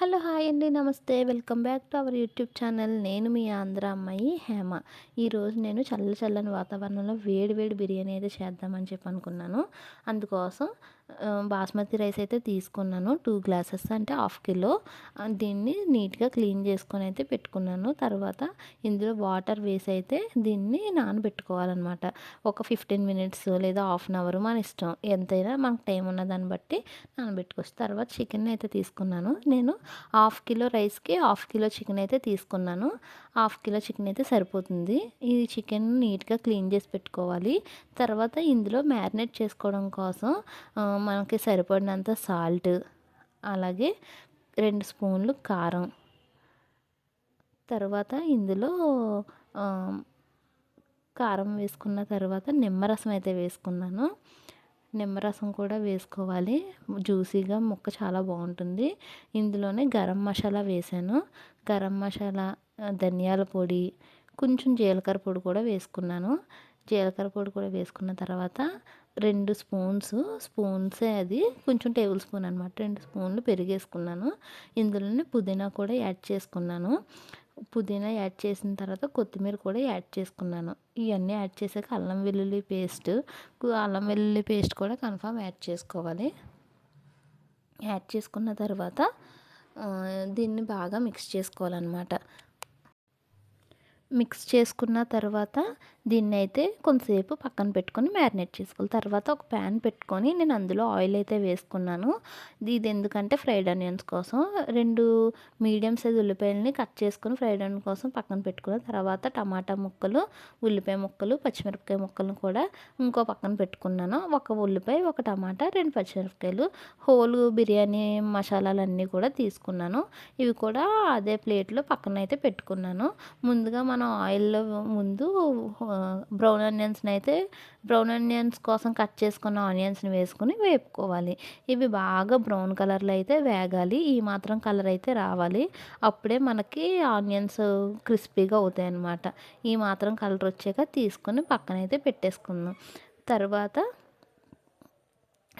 Hello hi అండి నమస్తే. Welcome back to our YouTube channel. నేను మీ ఆంధ్ర అమ్మాయి హేమ. ఈరోజు నేను చల్ల చల్లని వాతావరణంలో వేడి వేడి బిర్యానీ అయితే చేద్దామని చెప్పి అనుకున్నాను. అందుకోసం బాస్మతి రైస్ అయితే తీసుకున్నాను. టూ గ్లాసెస్ అంటే హాఫ్ కిలో. దీన్ని నీట్గా క్లీన్ చేసుకొని అయితే పెట్టుకున్నాను. తర్వాత ఇందులో వాటర్ వేసి అయితే దీన్ని నానబెట్టుకోవాలన్నమాట. ఒక ఫిఫ్టీన్ మినిట్స్ లేదా హాఫ్ అన్ అవర్ మన ఇష్టం. ఎంతైనా మనకు టైం ఉన్న దాన్ని బట్టి నానబెట్టుకోవచ్చు. తర్వాత చికెన్ అయితే తీసుకున్నాను. నేను హాఫ్ కిలో రైస్కి హాఫ్ కిలో చికెన్ అయితే తీసుకున్నాను. హాఫ్ కిలో చికెన్ అయితే సరిపోతుంది. ఈ చికెన్ నీట్గా క్లీన్ చేసి పెట్టుకోవాలి. తర్వాత ఇందులో మ్యారినేట్ చేసుకోవడం కోసం మనకి సరిపడినంత సాల్ట్ అలాగే రెండు స్పూన్లు కారం. తర్వాత ఇందులో కారం వేసుకున్న తర్వాత నిమ్మరసం అయితే వేసుకున్నాను. నిమ్మరసం కూడా వేసుకోవాలి. జ్యూసీగా ముక్క చాలా బాగుంటుంది. ఇందులోనే గరం మసాలా వేసాను. గరం మసాలా ధనియాల పొడి కొంచెం జీలకర్ర పొడి కూడా వేసుకున్నాను. జీలకర్ర పొడి కూడా వేసుకున్న తర్వాత రెండు స్పూన్స్ స్పూన్సే అది కొంచెం టేబుల్ స్పూన్ అనమాట రెండు స్పూన్లు పెరిగేసుకున్నాను. ఇందులోనే పుదీనా కూడా యాడ్ చేసుకున్నాను. పుదీనా యాడ్ చేసిన తర్వాత కొత్తిమీర కూడా యాడ్ చేసుకున్నాను. ఇవన్నీ యాడ్ చేసాక అల్లం వెల్లుల్లి పేస్ట్ అల్లం వెల్లుల్లి పేస్ట్ కూడా కన్ఫామ్ యాడ్ చేసుకోవాలి. యాడ్ చేసుకున్న తర్వాత దీన్ని బాగా మిక్స్ చేసుకోవాలన్నమాట. మిక్స్ చేసుకున్న తర్వాత దీన్ని అయితే కొంతసేపు పక్కన పెట్టుకొని మ్యారినేట్ చేసుకోవాలి. తర్వాత ఒక ప్యాన్ పెట్టుకొని నేను అందులో ఆయిల్ అయితే వేసుకున్నాను. ఇది ఎందుకంటే ఫ్రైడ్ ఆనియన్స్ కోసం. రెండు మీడియం సైజ్ ఉల్లిపాయలని కట్ చేసుకొని ఫ్రైడ్ ఆనియన్ కోసం పక్కన పెట్టుకున్న తర్వాత టమాటా ముక్కలు ఉల్లిపాయ ముక్కలు పచ్చిమిరపకాయ ముక్కలను కూడా ఇంకో పక్కన పెట్టుకున్నాను. ఒక ఉల్లిపాయ ఒక టమాటా రెండు పచ్చిమిరపకాయలు హోల్ బిర్యానీ మసాలాలన్నీ కూడా తీసుకున్నాను. ఇవి కూడా అదే ప్లేట్లో పక్కన అయితే పెట్టుకున్నాను. ముందుగా మనం ఆయిల్లో ముందు బ్రౌన్ ఆనియన్స్ని అయితే బ్రౌన్ ఆనియన్స్ కోసం కట్ చేసుకున్న ఆనియన్స్ని వేసుకుని వేపుకోవాలి. ఇవి బాగా బ్రౌన్ కలర్లో అయితే వేగాలి. ఈ మాత్రం కలర్ అయితే రావాలి. అప్పుడే మనకి ఆనియన్స్ క్రిస్పీగా అవుతాయి అన్నమాట ఈ మాత్రం కలర్ వచ్చాక తీసుకొని పక్కనైతే పెట్టేసుకుందాం. తర్వాత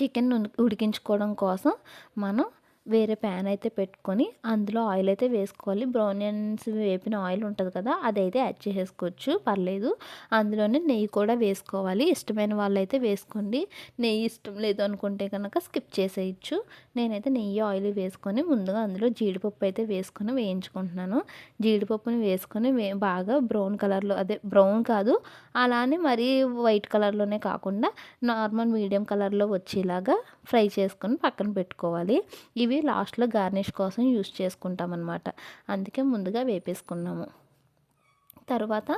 చికెన్ ఉడికించుకోవడం కోసం మనం వేరే ప్యాన్ అయితే పెట్టుకొని అందులో ఆయిల్ అయితే వేసుకోవాలి. బ్రౌనియన్స్ వేపిన ఆయిల్ ఉంటుంది కదా అదైతే యాడ్ చేసేసుకోవచ్చు. పర్లేదు. అందులోనే నెయ్యి కూడా వేసుకోవాలి. ఇష్టమైన వాళ్ళైతే వేసుకోండి. నెయ్యి ఇష్టం లేదు అనుకుంటే కనుక స్కిప్ చేసేయచ్చు. నేనైతే నెయ్యి ఆయిల్ వేసుకొని ముందుగా అందులో జీడిపప్పు అయితే వేసుకొని వేయించుకుంటున్నాను. జీడిపప్పుని వేసుకొని వే బాగా బ్రౌన్ కలర్లో అదే బ్రౌన్ కాదు అలానే మరీ వైట్ కలర్లోనే కాకుండా నార్మల్ మీడియం కలర్లో వచ్చేలాగా ఫ్రై చేసుకొని పక్కన పెట్టుకోవాలి. ఇవి ఇవి లాస్ట్లో గార్నిష్ కోసం యూస్ చేసుకుంటాం అనమాట అందుకే ముందుగా వేపేసుకున్నాము. తర్వాత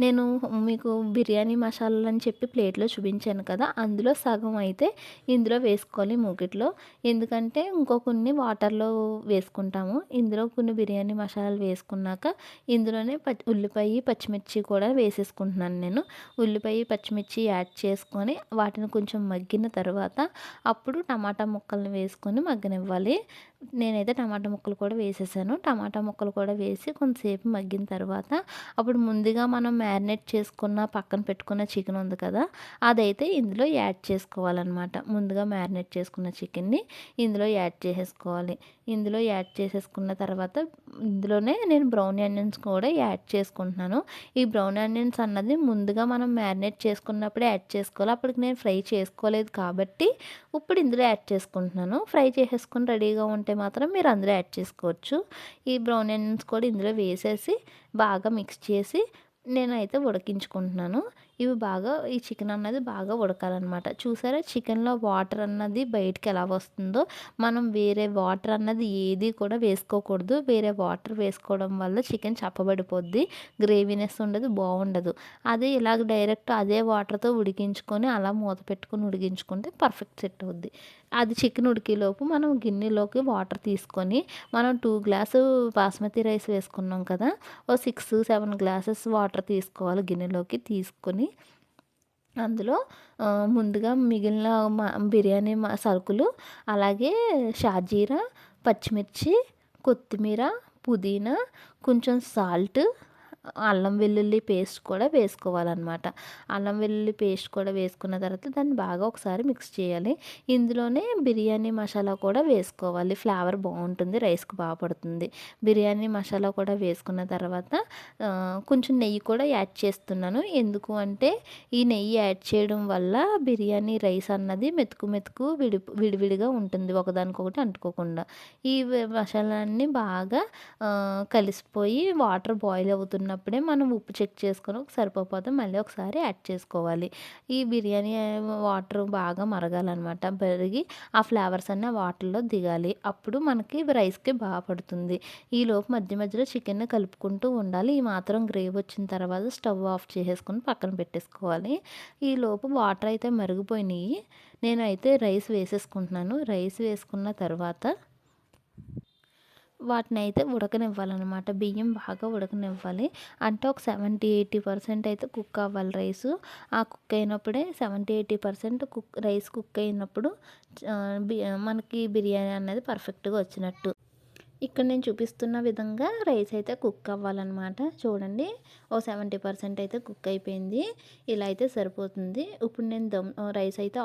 నేను మీకు బిర్యానీ మసాలాలు అని చెప్పి ప్లేట్లో చూపించాను కదా అందులో సగం అయితే ఇందులో వేసుకోవాలి మూకిట్లో. ఎందుకంటే ఇంకో కొన్ని వాటర్లో వేసుకుంటాము. ఇందులో కొన్ని బిర్యానీ మసాలాలు వేసుకున్నాక ఇందులోనే పచ్చి ఉల్లిపాయ పచ్చిమిర్చి కూడా వేసేసుకుంటున్నాను నేను. ఉల్లిపాయ పచ్చిమిర్చి యాడ్ చేసుకొని వాటిని కొంచెం మగ్గిన తర్వాత అప్పుడు టమాటా ముక్కలను వేసుకొని మగ్గనివ్వాలి. నేనైతే టమాటా ముక్కలు కూడా వేసేసాను. టమాటా ముక్కలు కూడా వేసి కొంతసేపు మగ్గిన తర్వాత అప్పుడు ఇప్పుడు ముందుగా మనం మ్యారినేట్ చేసుకున్న పక్కన పెట్టుకున్న చికెన్ ఉంది కదా అదైతే ఇందులో యాడ్ చేసుకోవాలన్నమాట. ముందుగా మ్యారినేట్ చేసుకున్న చికెన్ని ఇందులో యాడ్ చేసేసుకోవాలి. ఇందులో యాడ్ చేసేసుకున్న తర్వాత ఇందులోనే నేను బ్రౌన్ ఆనియన్స్ కూడా యాడ్ చేసుకుంటున్నాను. ఈ బ్రౌన్ ఆనియన్స్ అన్నది ముందుగా మనం మ్యారినేట్ చేసుకున్నప్పుడు యాడ్ చేసుకోవాలి. అప్పటికి నేను ఫ్రై చేసుకోలేదు కాబట్టి ఇప్పుడు ఇందులో యాడ్ చేసుకుంటున్నాను. ఫ్రై చేసేసుకుని రెడీగా ఉంటే మాత్రం మీరు అందులో యాడ్ చేసుకోవచ్చు. ఈ బ్రౌన్ ఆనియన్స్ కూడా ఇందులో వేసేసి బాగా మిక్స్ చేసి నేనైతే ఉడికించుకుంటున్నాను. ఇవి బాగా ఈ చికెన్ అన్నది బాగా ఉడకాలన్నమాట. చూసారా? చికెన్లో వాటర్ అన్నది బయటికి ఎలా వస్తుందో. మనం వేరే వాటర్ అన్నది ఏది కూడా వేసుకోకూడదు. వేరే వాటర్ వేసుకోవడం వల్ల చికెన్ చప్పబడిపోద్ది. గ్రేవీనెస్ ఉండదు బాగుండదు. అదే ఇలాగ డైరెక్ట్ అదే వాటర్తో ఉడికించుకొని అలా మూత పెట్టుకొని ఉడికించుకుంటే పర్ఫెక్ట్ సెట్ అవుద్ది. అది చికెన్ ఉడికేలోపు మనం గిన్నెలోకి వాటర్ తీసుకొని మనం టూ గ్లాసు బాస్మతి రైస్ వేసుకున్నాం కదా? ఓ సిక్స్ సెవెన్ గ్లాసెస్ వాటర్ తీసుకోవాలి గిన్నెలోకి తీసుకొని అందులో ముందుగా మిగిలిన బిర్యానీ సరుకులు అలాగే షాజీరా పచ్చిమిర్చి కొత్తిమీర పుదీనా కొంచెం సాల్ట్ అల్లం వెల్లుల్లి పేస్ట్ కూడా వేసుకోవాలన్నమాట. అల్లం వెల్లుల్లి పేస్ట్ కూడా వేసుకున్న తర్వాత దాన్ని బాగా ఒకసారి మిక్స్ చేయాలి. ఇందులోనే బిర్యానీ మసాలా కూడా వేసుకోవాలి. ఫ్లేవర్ బాగుంటుంది రైస్కి బాగా పడుతుంది. బిర్యానీ మసాలా కూడా వేసుకున్న తర్వాత కొంచెం నెయ్యి కూడా యాడ్ చేస్తున్నాను. ఎందుకు అంటే ఈ నెయ్యి యాడ్ చేయడం వల్ల బిర్యానీ రైస్ అన్నది మెతుకు మెతుకు విడి విడివిడిగా ఉంటుంది. ఒకదానికొకటి అంటుకోకుండా. ఈ మసాలాన్ని బాగా కలిసిపోయి వాటర్ బాయిల్ అన్నప్పుడే మనం ఉప్పు చెక్ చేసుకొని సరిపోతే మళ్ళీ ఒకసారి యాడ్ చేసుకోవాలి. ఈ బిర్యానీ వాటర్ బాగా మరగాలన్నమాట. పెరిగి ఆ ఫ్లేవర్స్ అన్నీ ఆ వాటర్లో దిగాలి. అప్పుడు మనకి రైస్కి బాగా పడుతుంది. ఈలోపు మధ్య మధ్యలో చికెన్ కలుపుకుంటూ ఉండాలి. ఈ మాత్రం గ్రేవీ వచ్చిన తర్వాత స్టవ్ ఆఫ్ చేసేసుకొని పక్కన పెట్టేసుకోవాలి. ఈలోపు వాటర్ అయితే మరిగిపోయినాయి. నేనైతే రైస్ వేసేసుకుంటున్నాను. రైస్ వేసుకున్న తర్వాత వాటిని అయితే ఉడకనివ్వాలన్నమాట. బియ్యం బాగా ఉడకనివ్వాలి. అంటే ఒక సెవెంటీ ఎయిటీ పర్సెంట్ అయితే కుక్ అవ్వాలి రైసు. ఆ కుక్ అయినప్పుడే seventy eighty percent cook rice cook అయినప్పుడు మనకి బిర్యానీ అనేది పర్ఫెక్ట్గా వచ్చినట్టు. ఇక్కడ నేను చూపిస్తున్న విధంగా రైస్ అయితే కుక్ అవ్వాలన్నమాట. చూడండి. ఓ సెవెంటీ పర్సెంట్ అయితే కుక్ అయిపోయింది. ఇలా అయితే సరిపోతుంది. ఇప్పుడు నేను దమ్ రైస్ అయితే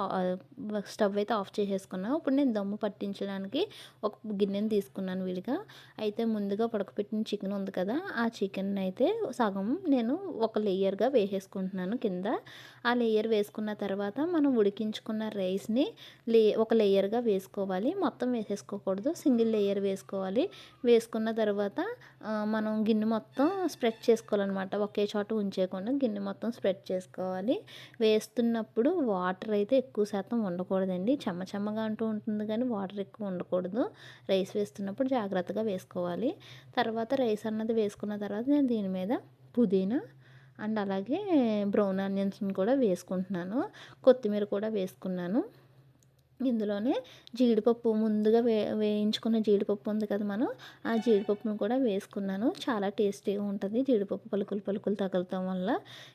స్టవ్ అయితే ఆఫ్ చేసేసుకున్నాను ఇప్పుడు నేను దమ్ము పట్టించడానికి ఒక గిన్నెని తీసుకున్నాను విడిగా. అయితే ముందుగా పడకపెట్టిన చికెన్ ఉంది కదా ఆ చికెన్ అయితే సగం నేను ఒక లేయర్గా వేసేసుకుంటున్నాను కింద. ఆ లేయర్ వేసుకున్న తర్వాత మనం ఉడికించుకున్న రైస్ని లే ఒక లేయర్గా వేసుకోవాలి. మొత్తం వేసేసుకోకూడదు. సింగిల్ లేయర్ వేసుకోవాలి. వేసుకున్న తర్వాత మనం గిన్నె మొత్తం స్ప్రెడ్ చేసుకోవాలన్నమాట. ఒకే చోట ఉంచేయకుండా గిన్నె మొత్తం స్ప్రెడ్ చేసుకోవాలి. వేస్తున్నప్పుడు వాటర్ అయితే ఎక్కువ శాతం ఉండకూడదండి. చెమ్మ చెమ్మగా అంటూ ఉంటుంది కానీ వాటర్ ఎక్కువ ఉండకూడదు. రైస్ వేస్తున్నప్పుడు జాగ్రత్తగా వేసుకోవాలి. తర్వాత రైస్ అన్నది వేసుకున్న తర్వాత నేను దీని మీద పుదీనా అండ్ అలాగే బ్రౌన్ ఆనియన్స్ని కూడా వేసుకుంటున్నాను. కొత్తిమీర కూడా వేసుకున్నాను. ఇందులోనే జీడిపప్పు ముందుగా వే వేయించుకున్న జీడిపప్పు ఉంది కదా మనం ఆ జీడిపప్పును కూడా వేసుకున్నాను. చాలా టేస్టీగా ఉంటుంది. జీడిపప్పు పలుకులు పలుకులు తగలటం వల్ల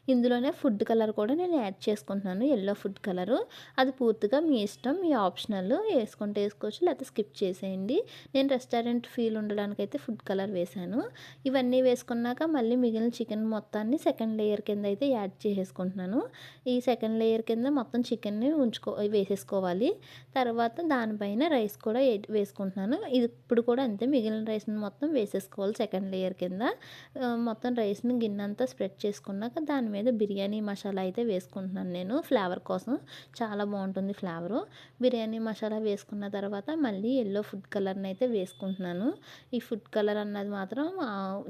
ఇందులోనే ఫుడ్ కలర్ కూడా నేను యాడ్ చేసుకుంటున్నాను. Yellow food colour. అది పూర్తిగా మీ ఇష్టం మీ ఆప్షనల్ వేసుకుంటే వేసుకోవచ్చు లేకపోతే స్కిప్ చేసేయండి. నేను రెస్టారెంట్ ఫీల్ ఉండడానికి అయితే ఫుడ్ కలర్ వేశాను. ఇవన్నీ వేసుకున్నాక మళ్ళీ మిగిలిన చికెన్ మొత్తాన్ని సెకండ్ లేయర్ కింద అయితే యాడ్ చేసేసుకుంటున్నాను. ఈ సెకండ్ లేయర్ కింద మొత్తం చికెన్ని ఉంచుకో వేసేసుకోవాలి. తర్వాత దానిపైన రైస్ కూడా వేసుకుంటున్నాను. ఇది ఇప్పుడు కూడా అంతే మిగిలిన రైస్ని మొత్తం వేసేసుకోవాలి సెకండ్ లేయర్ కింద. మొత్తం రైస్ని గిన్నె అంతా స్ప్రెడ్ చేసుకున్నాక దాని మీద బిర్యానీ మసాలా అయితే వేసుకుంటున్నాను నేను. ఫ్లేవర్ కోసం. చాలా బాగుంటుంది ఫ్లేవరు. బిర్యానీ మసాలా వేసుకున్న తర్వాత మళ్ళీ ఎల్లో ఫుడ్ కలర్ని అయితే వేసుకుంటున్నాను. ఈ ఫుడ్ కలర్ అన్నది మాత్రం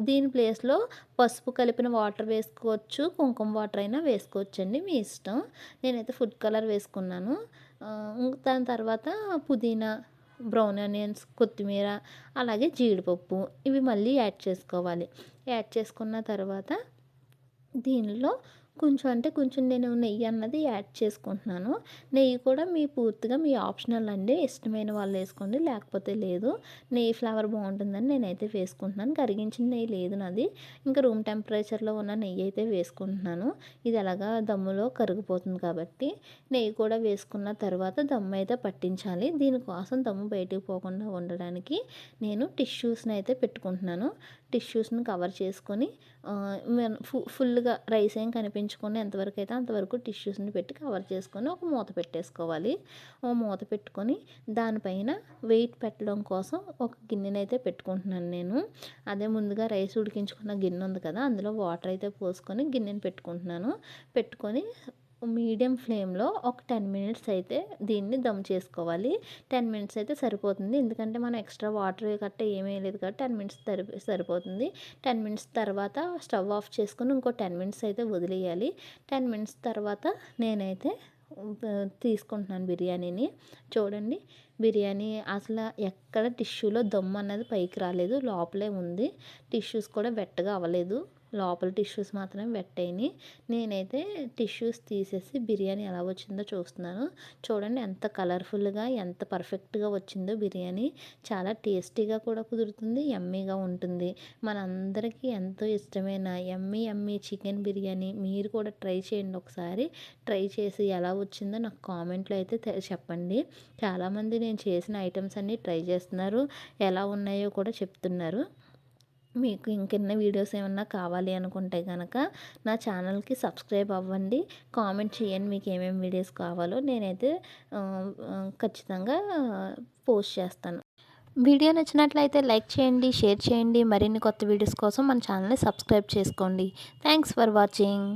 దీని ప్లేస్లో పసుపు కలిపిన వాటర్ వేసుకోవచ్చు కుంకుమ వాటర్ అయినా వేసుకోవచ్చండి మీ ఇష్టం. నేనైతే ఫుడ్ కలర్ వేసుకున్నాను. దాని తర్వాత పుదీనా బ్రౌన్ ఆనియన్స్ కొత్తిమీర అలాగే జీడిపప్పు ఇవి మళ్ళీ యాడ్ చేసుకోవాలి. యాడ్ చేసుకున్న తర్వాత దీనిలో కొంచెం అంటే కొంచెం నేను నెయ్యి అన్నది యాడ్ చేసుకుంటున్నాను. నెయ్యి కూడా మీ పూర్తిగా మీ ఆప్షనల్ అండి. ఇష్టమైన వాళ్ళు వేసుకోండి లేకపోతే లేదు. నెయ్యి ఫ్లేవర్ బాగుంటుందని నేనైతే వేసుకుంటున్నాను. కరిగించిన నెయ్యి లేదు నాది. ఇంకా రూమ్ టెంపరేచర్లో ఉన్న నెయ్యి అయితే వేసుకుంటున్నాను. ఇది ఎలాగా దమ్ములో కరిగిపోతుంది కాబట్టి నెయ్యి కూడా వేసుకున్న తర్వాత దమ్ము అయితే పట్టించాలి. దీనికోసం దమ్ము బయటకు పోకుండా ఉండడానికి నేను టిష్యూస్ని అయితే పెట్టుకుంటున్నాను. టిష్యూస్ని కవర్ చేసుకొని ఫుల్గా రైస్ ఏం కనిపించకుండా ఎంతవరకు అయితే అంతవరకు టిష్యూస్ని పెట్టి కవర్ చేసుకొని ఒక మూత పెట్టేసుకోవాలి. ఒక మూత పెట్టుకొని దానిపైన వెయిట్ పెట్టడం కోసం ఒక గిన్నెని అయితే పెట్టుకుంటున్నాను నేను. అదే ముందుగా రైస్ ఉడికించుకున్న గిన్నె ఉంది కదా అందులో వాటర్ అయితే పోసుకొని గిన్నెని పెట్టుకుంటున్నాను. పెట్టుకొని మీడియం ఫ్లేమ్లో ఒక టెన్ మినిట్స్ అయితే దీన్ని దమ్ చేసుకోవాలి. టెన్ మినిట్స్ అయితే సరిపోతుంది. ఎందుకంటే మనం ఎక్స్ట్రా వాటర్ కట్ట ఏమీ లేదు కాబట్టి టెన్ మినిట్స్ సరి సరిపోతుంది. టెన్ మినిట్స్ తర్వాత స్టవ్ ఆఫ్ చేసుకుని ఇంకో టెన్ మినిట్స్ అయితే వదిలేయాలి. టెన్ మినిట్స్ తర్వాత నేనైతే తీసుకుంటున్నాను బిర్యానీని. చూడండి బిర్యానీ అసలు ఎక్కడ టిష్యూలో దమ్ అన్నది పైకి రాలేదు. లోపలే ఉంది. టిష్యూస్ కూడా వెట్టగా అవ్వలేదు. లోపల టిష్యూస్ మాత్రమే వెట్ అయినాయి నేనైతే టిష్యూస్ తీసేసి బిర్యానీ ఎలా వచ్చిందో చూస్తున్నాను. చూడండి ఎంత కలర్ఫుల్గా ఎంత పర్ఫెక్ట్గా వచ్చిందో బిర్యానీ. చాలా టేస్టీగా కూడా కుదురుతుంది ఎమ్మీగా ఉంటుంది. మనందరికీ ఎంతో ఇష్టమైన ఎమ్మీ ఎమ్మీ చికెన్ బిర్యానీ. మీరు కూడా ట్రై చేయండి ఒకసారి. ట్రై చేసి ఎలా వచ్చిందో నాకు కామెంట్లో అయితే చెప్పండి. చాలామంది నేను చేసిన ఐటమ్స్ అన్నీ ట్రై చేస్తున్నారు. ఎలా ఉన్నాయో కూడా చెప్తున్నారు. మీకు ఇంకెన్న వీడియోస్ ఏమన్నా కావాలి అనుకుంటే కనుక నా ఛానల్కి సబ్స్క్రైబ్ అవ్వండి. కామెంట్ చేయండి మీకు ఏమేమి వీడియోస్ కావాలో. నేనైతే ఖచ్చితంగా పోస్ట్ చేస్తాను. వీడియో నచ్చినట్లయితే లైక్ చేయండి షేర్ చేయండి. మరిన్ని కొత్త వీడియోస్ కోసం మన ఛానల్ని సబ్స్క్రైబ్ చేసుకోండి. Thanks for watching.